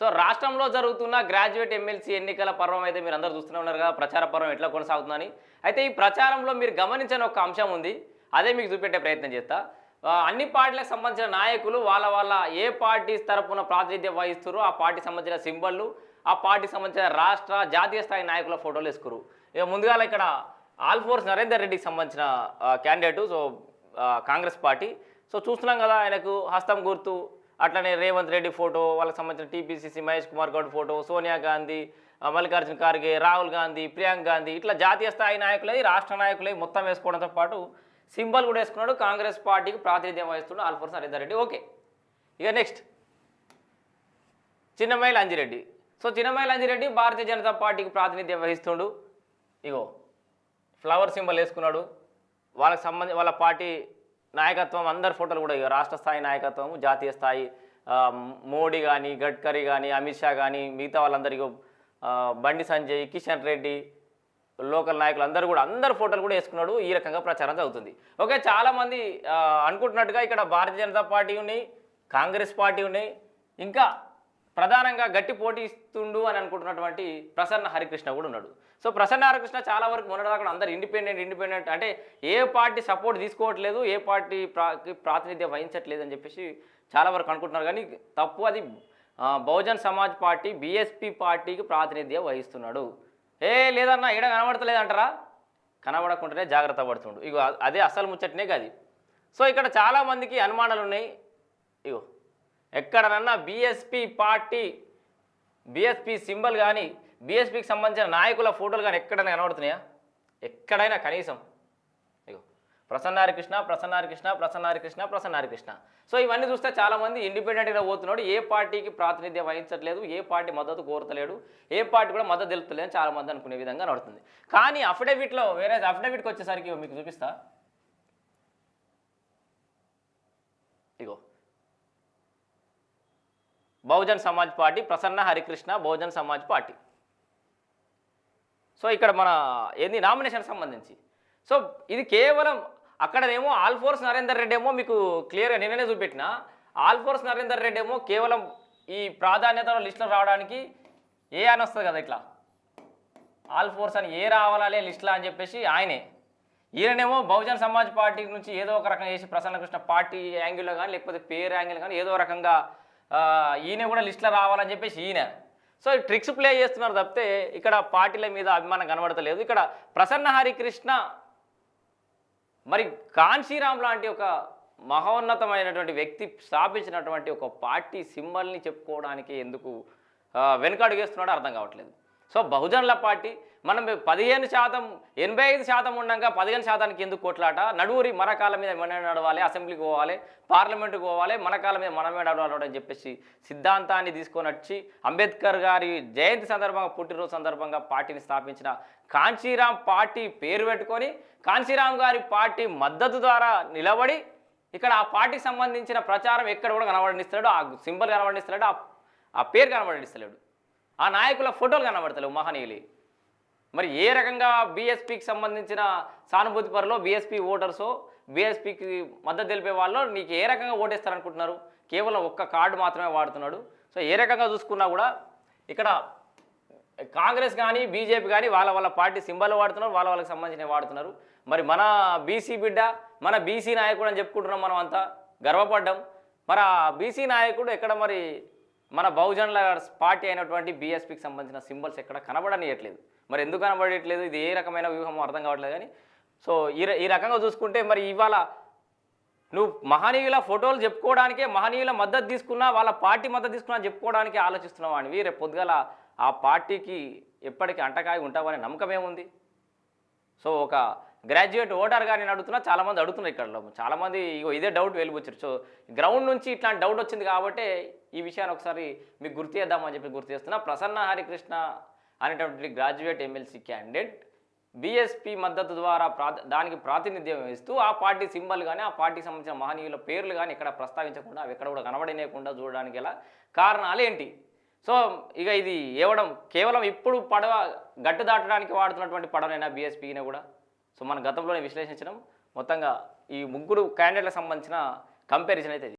So రాష్ట్రంలో జరుగుతున్న graduate MLC ఎన్నికల పర్వం అయితే మీరు అందరూ చూస్తూనే ఉన్నారు కదా ప్రచార పర్వం ఎట్లా కొనసాగుతుందని. అయితే ఈ ప్రచారంలో మీరు గమనించిన ఒక అంశం ఉంది అదే మీకు చూపెట్టే ప్రయత్నం చేస్తా. అన్ని పార్టీలకు సంబంధించిన నాయకులు వాళ్ళ వాళ్ళ ఏ పార్టీ తరపున ప్రాతినిధ్యం వహిస్తారో ఆ పార్టీ సంబంధించిన సింబళ్ళు ఆ పార్టీ సంబంధించిన రాష్ట్ర జాతీయ స్థాయి నాయకుల ఫోటోలు వేసుకురు. ఇక ముందుగా ఇక్కడ ఆల్ ఫోర్స్ నరేందర్ రెడ్డికి సంబంధించిన candidate so Congress party. So చూస్తున్నాం కదా ఆయనకు హస్తం గుర్తు అట్లనే రేవంత్ రెడ్డి ఫోటో వాళ్ళకి సంబంధించిన టీపీసీసీ మహేష్ కుమార్ గౌడ్ ఫోటో సోనియా గాంధీ మల్లికార్జున ఖార్గే రాహుల్ గాంధీ ప్రియాంక్ గాంధీ ఇట్లా జాతీయ స్థాయి నాయకులై రాష్ట్ర నాయకులై మొత్తం వేసుకోవడంతో పాటు సింబల్ కూడా వేసుకున్నాడు. కాంగ్రెస్ పార్టీకి ప్రాతినిధ్యం వహిస్తున్నాడు ఆల్ఫోర్స్ నరేందర్ రెడ్డి ఓకే. ఇక నెక్స్ట్. చిన్నమైల అంజిరెడ్డి. సో చిన్నమైల అంజిరెడ్డి భారతీయ జనతా పార్టీకి ప్రాతినిధ్యం వహిస్తుండు. ఇగో ఫ్లవర్ సింబల్ వేసుకున్నాడు. వాళ్ళకి సంబంధి వాళ్ళ పార్టీ నాయకత్వం అందరి ఫోటోలు కూడా ఇక రాష్ట్ర స్థాయి నాయకత్వం జాతీయ స్థాయి మోడీ కానీ గడ్కరీ కానీ అమిత్ షా కానీ మిగతా వాళ్ళందరికీ బండి సంజయ్ కిషన్ రెడ్డి లోకల్ నాయకులు అందరూ కూడా అందరు ఫోటోలు కూడా వేసుకున్నాడు. ఈ రకంగా ప్రచారం జరుగుతుంది. ఓకే చాలామంది అనుకుంటున్నట్టుగా ఇక్కడ భారతీయ జనతా పార్టీ ఉన్నాయి కాంగ్రెస్ పార్టీ ఉన్నాయి ఇంకా ప్రధానంగా గట్టి పోటీ ఇస్తుండు అని అనుకుంటున్నటువంటి ప్రసన్న హరికృష్ణ కూడా ఉన్నాడు. సో ప్రసన్న హరికృష్ణ చాలా వరకు మొన్నటిదాకా అందరు ఇండిపెండెంట్ ఇండిపెండెంట్ అంటే ఏ పార్టీ సపోర్ట్ తీసుకోవట్లేదు ఏ పార్టీ ప్రా ప్రాతినిధ్యం వహించట్లేదు అని చెప్పేసి చాలా వరకు అనుకుంటున్నారు. కానీ తప్పు అది బహుజన్ సమాజ్ పార్టీ బీఎస్పీ పార్టీకి ప్రాతినిధ్యం వహిస్తున్నాడు. ఏ లేదన్నా ఇక్కడ కనబడతలేదంటారా కనబడకుండానే జాగ్రత్త పడుతుండు. ఇగో అదే అసలు ముచ్చటనే కాదు. సో ఇక్కడ చాలామందికి అనుమానాలు ఉన్నాయి ఇగో ఎక్కడనన్నా బీఎస్పీ పార్టీ బీఎస్పీ సింబల్ కానీ బీఎస్పీకి సంబంధించిన నాయకుల ఫోటోలు కానీ ఎక్కడైనా కనబడుతున్నాయా? ఎక్కడైనా కనీసం. ఇగో ప్రసన్నారికృష్ణ ప్రసన్నారికృష్ణ ప్రసన్నారికృష్ణ ప్రసన్నారికృష్ణ సో ఇవన్నీ చూస్తే చాలామంది ఇండిపెండెంట్గా పోతున్నాడు. ఏ పార్టీకి ప్రాతినిధ్యం వహించట్లేదు ఏ పార్టీ మద్దతు కోరతలేడు ఏ పార్టీ కూడా మద్దతు తెలుపుతలేదు చాలామంది అనుకునే విధంగా నడుతుంది. కానీ అఫిడవిట్లో వేరే అఫిడవిట్కి వచ్చేసరికి మీకు చూపిస్తా ఇగో Bahujan Samaj party Prasanna Harikrishna Bahujan Samaj party. So ఇక్కడ మన ఏంది నామినేషన్ సంబంధించి. సో ఇది కేవలం అక్కడనేమో ఆల్ఫోర్స్ నరేందర్ రెడ్డి ఏమో మీకు క్లియర్గా నిన్ననే చూపెట్టిన. ఆల్ఫోర్స్ నరేందర్ రెడ్డి ఏమో కేవలం ఈ ప్రాధాన్యత లిస్టులో రావడానికి ఏ అని వస్తుంది కదా ఇట్లా? ఆల్ ఫోర్స్ అని ఏ రావాలే లిస్టులా అని చెప్పేసి ఆయనే. ఈయననేమో బహుజన్ సమాజ్ పార్టీ నుంచి ఏదో ఒక రకంగా చేసి ప్రసన్నకృష్ణ పార్టీ యాంగిల్లో కానీ లేకపోతే పేరు యాంగిల్ కానీ ఏదో రకంగా ఈయన కూడా లిస్టులో రావాలని చెప్పేసి ఈయన. సో ఈ ట్రిక్స్ ప్లే చేస్తున్నారు తప్పితే ఇక్కడ పార్టీల మీద అభిమానం కనబడతలేదు. ఇక్కడ ప్రసన్న హరికృష్ణ మరి కాన్శీరామ్ లాంటి ఒక మహోన్నతమైనటువంటి వ్యక్తి స్థాపించినటువంటి ఒక పార్టీ సింబల్ని చెప్పుకోవడానికి ఎందుకు వెనుకడుగేస్తున్నాడో అర్థం కావట్లేదు. సో బహుజనుల పార్టీ మనం పదిహేను శాతం ఎనభై ఐదు శాతం ఉండగా పదిహేను శాతానికి ఎందుకు కొట్లాట? నడువురి మన కాళ్ళ మీద మనమే నడవాలి అసెంబ్లీకి పోవాలి పార్లమెంటుకు పోవాలి మన కాళ్ళ మీద మనమే నడవాలి అని చెప్పేసి సిద్ధాంతాన్ని తీసుకొని వచ్చి అంబేద్కర్ గారి జయంతి సందర్భంగా పుట్టినరోజు సందర్భంగా పార్టీని స్థాపించిన కాంచీరామ్ పార్టీ పేరు పెట్టుకొని కాంచీరామ్ గారి పార్టీ మద్దతు ద్వారా నిలబడి ఇక్కడ ఆ పార్టీకి సంబంధించిన ప్రచారం ఎక్కడ కూడా కనబడనిస్తాడు ఆ సింబల్ కనబడినిస్తాడు ఆ ఆ పేరు కనబడినిస్తలేడు. ఆ నాయకుల ఫోటోలు కనబడతలేవు మహనీయులు. మరి ఏ రకంగా బీఎస్పీకి సంబంధించిన సానుభూతి పరులో బీఎస్పీ ఓటర్సో బీఎస్పీకి మద్దతు తెలిపే వాళ్ళు నీకు ఏ రకంగా ఓటేస్తారనుకుంటున్నారు? కేవలం ఒక్క కార్డు మాత్రమే వాడుతున్నాడు. సో ఏ రకంగా చూసుకున్నా కూడా ఇక్కడ కాంగ్రెస్ కానీ బీజేపీ కానీ వాళ్ళ వాళ్ళ పార్టీ సింబల్ వాడుతున్నారు వాళ్ళ వాళ్ళకి సంబంధించినవి వాడుతున్నారు. మరి మన బీసీ బిడ్డ మన బీసీ నాయకుడు అని చెప్పుకుంటున్నాం మనం అంతా గర్వపడ్డాం. మరి ఆ బీసీ నాయకుడు ఎక్కడ మరి మన బహుజనుల పార్టీ అయినటువంటి బీఎస్పీకి సంబంధించిన సింబల్స్ ఎక్కడ కనబడనియట్లేదు. మరి ఎందుకు కనబడట్లేదు? ఇది ఏ రకమైన వ్యూహం అర్థం కావట్లేదు కానీ సో ఈ ఈ రకంగా చూసుకుంటే మరి ఇవాళ నువ్వు మహనీయుల ఫోటోలు చెప్పుకోవడానికే మహనీయుల మద్దతు తీసుకున్నా వాళ్ళ పార్టీ మద్దతు తీసుకున్నా చెప్పుకోవడానికి ఆలోచిస్తున్నావు అని రేపు పొద్దుగల ఆ పార్టీకి ఎప్పటికీ అంటకాయ ఉంటావనే నమ్మకం ఏముంది? సో ఒక గ్రాడ్యుయేట్ ఓటర్గా నేను అడుగుతున్నా చాలామంది అడుగుతున్నారు ఇక్కడ చాలామంది ఇగో ఇదే డౌట్ వెళ్ళిపోచ్చారు సో గ్రౌండ్ నుంచి ఇట్లాంటి డౌట్ వచ్చింది కాబట్టి ఈ విషయాన్ని ఒకసారి మీకు గుర్తు చేద్దామని చెప్పి గుర్తు చేస్తున్నా. ప్రసన్న హరికృష్ణ అనేటువంటి గ్రాడ్యుయేట్ ఎమ్మెల్సీ క్యాండిడేట్ బీఎస్పీ మద్దతు ద్వారా ప్రా దానికి ప్రాతినిధ్యం వహిస్తూ ఆ పార్టీ సింబల్ కానీ ఆ పార్టీకి సంబంధించిన మహనీయుల పేర్లు కానీ ఇక్కడ ప్రస్తావించకుండా అవి ఎక్కడ కూడా కనబడనేయకుండా చూడడానికి ఎలా కారణాలు ఏంటి? సో ఇక ఇది ఇవ్వడం కేవలం ఇప్పుడు పడవ గట్టు దాటడానికి వాడుతున్నటువంటి పడవనైనా బీఎస్పీనే కూడా? సో మన గతంలోనే విశ్లేషించడం మొత్తంగా ఈ ముగ్గురు క్యాండిడేట్లకు సంబంధించిన కంపారిజన్ అయితే ఇది.